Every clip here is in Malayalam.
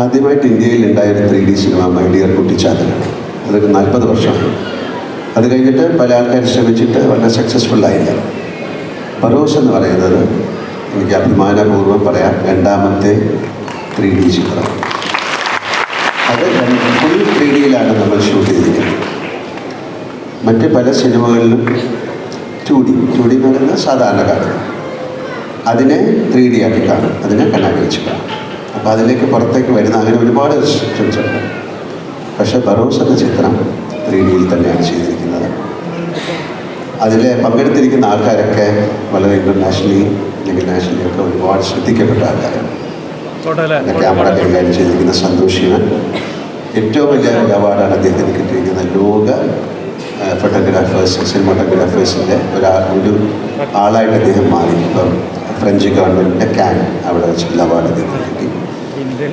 ആദ്യമായിട്ട് ഇന്ത്യയിൽ ഉണ്ടായ ഒരു three D cinema my dear കുട്ടിച്ചാത്തനാണ് അതൊരു നാൽപ്പത് വർഷമാണ്. അത് കഴിഞ്ഞിട്ട് പല ആൾക്കാർ ശ്രമിച്ചിട്ട് വളരെ സക്സസ്ഫുൾ ആയില്ല. പരോസ് എന്ന് പറയുന്നത് എനിക്ക് അഭിമാനപൂർവം പറയാം രണ്ടാമത്തെ ത്രീ ഡി ചിത്രം അത് ഫുൾ ത്രീ ഡിയിലാണ് നമ്മൾ ഷൂട്ട് ചെയ്തിരിക്കുന്നത്. മറ്റ് പല സിനിമകളിലും ടു ഡി ടു ഡി എന്ന് പറയുന്നത് സാധാരണ കാലം അതിനെ ത്രീ ഡി ആക്കി കാണും അതിനെ വെച്ച് കാണും. അപ്പോൾ അതിലേക്ക് പുറത്തേക്ക് വരുന്ന അങ്ങനെ ഒരുപാട് റെസ്ട്രിക്ഷൻസ് ഉണ്ട്. പക്ഷേ ബറോസ് എന്ന ചിത്രം ത്രീ ഡിയിൽ തന്നെയാണ് ചെയ്തിരിക്കുന്നത്. അതിൽ പങ്കെടുത്തിരിക്കുന്ന ആൾക്കാരൊക്കെ വളരെ ഇന്റർനാഷണലി അല്ലെങ്കിൽ നാഷണലി ഒക്കെ ഒരുപാട് ശ്രദ്ധിക്കപ്പെട്ട ആൾക്കാരാണ്. ക്യാമറ കൈകാര്യം ചെയ്തിരിക്കുന്ന സന്തോഷിന് ഏറ്റവും വലിയ ഒരു അവാർഡാണ് അദ്ദേഹത്തിന് കിട്ടിയിരിക്കുന്നത്. ലോക ഫോട്ടോഗ്രാഫേഴ്സ് സിനിമാട്ടോഗ്രാഫേഴ്സിന്റെ ഒരാ ഒരു ആളായിട്ട് അദ്ദേഹം മാറി. ഇപ്പം ഫ്രഞ്ച് ഗവൺമെന്റിന്റെ ക്യാൻ അവിടെ വെച്ചിട്ടുള്ള അവാർഡ് അദ്ദേഹത്തിന്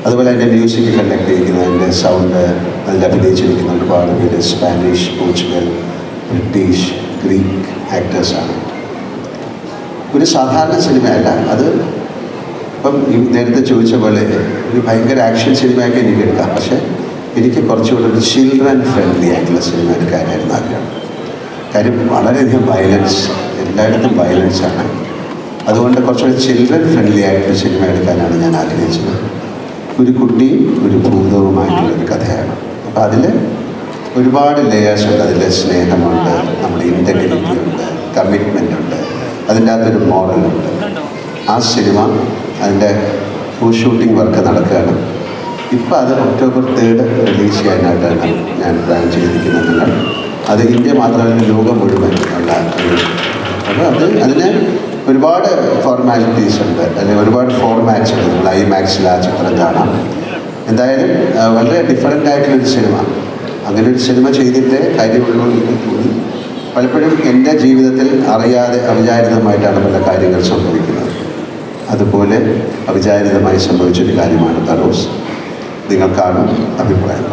അതുപോലെ അതിന്റെ മ്യൂസിക് കണ്ടക്ട് ചെയ്യുന്ന അതിന്റെ സൗണ്ട് അതിൽ അഭിനയിച്ചിരിക്കുന്ന ഒരുപാട് പേര് സ്പാനിഷ് പോർച്ചുഗൽ ബ്രിട്ടീഷ് ഗ്രീക്ക് ആക്ടേഴ്സാണ് ഒരു സാധാരണ സിനിമയല്ല. അത് ഇപ്പം നേരത്തെ ചോദിച്ച പോലെ ഒരു ഭയങ്കര ആക്ഷൻ സിനിമയൊക്കെ എനിക്ക് എടുക്കാം. പക്ഷേ എനിക്ക് കുറച്ചുകൂടെ ഒരു ചിൽഡ്രൻ ഫ്രണ്ട്ലി ആയിട്ടുള്ള സിനിമ എടുക്കാനായിരുന്നു ആഗ്രഹം. കാര്യം വളരെയധികം വയലൻസ് എല്ലായിടത്തും വയലൻസാണ് അതുകൊണ്ട് കുറച്ചുകൂടി ചിൽഡ്രൻ ഫ്രണ്ട്ലി ആയിട്ടുള്ള സിനിമ എടുക്കാനാണ് ഞാൻ ആഗ്രഹിച്ചത്. ഒരു കുട്ടിയും ഒരു ഭൂതവുമായിട്ടുള്ള ഒരു കഥയാണ്. അപ്പം അതിൽ ഒരുപാട് ലേയേഴ്സ് ഉണ്ട്. അതിൽ സ്നേഹമുണ്ട് നമ്മുടെ ഇന്റഗ്രിറ്റി ഉണ്ട് കമ്മിറ്റ്മെന്റ് ഉണ്ട്. അതിന്റെ അകത്തൊരു മോറലുണ്ട് ആ സിനിമ അതിന്റെ ഷൂട്ടിംഗ് വർക്ക് നടക്കുകയാണ്. ഇപ്പോൾ അത് ഒക്ടോബർ തേർഡ് റിലീസ് ചെയ്യാനായിട്ടാണ് ഞാൻ പ്ലാൻ ചെയ്തിരിക്കുന്നത് അത് ഇന്ത്യ മാത്രമല്ല ലോകം മുഴുവൻ ഉള്ള ഒരു അപ്പോൾ അത് അതിന് ഒരുപാട് ഫോർമാലിറ്റീസ് ഉണ്ട്. അല്ലെങ്കിൽ ഒരുപാട് ഫോർമാറ്റ്സ് ഉണ്ട്. നമ്മൾ ആ ചിത്രം കാണാം. എന്തായാലും വളരെ ഡിഫറെന്റ് ആയിട്ടുള്ളൊരു സിനിമ അങ്ങനെ ഒരു സിനിമ ചെയ്തിട്ടേ കാര്യമുള്ളൂ എനിക്ക് കൂടി പലപ്പോഴും എന്റെ ജീവിതത്തിൽ അറിയാതെ അവിചാരിതമായിട്ടാണ് പല കാര്യങ്ങൾ സംഭവിക്കുന്നത്. അതുപോലെ അവിചാരിതമായി സംഭവിച്ചൊരു കാര്യമാണ് തറോസ് നിങ്ങൾക്കാണ് അഭിപ്രായം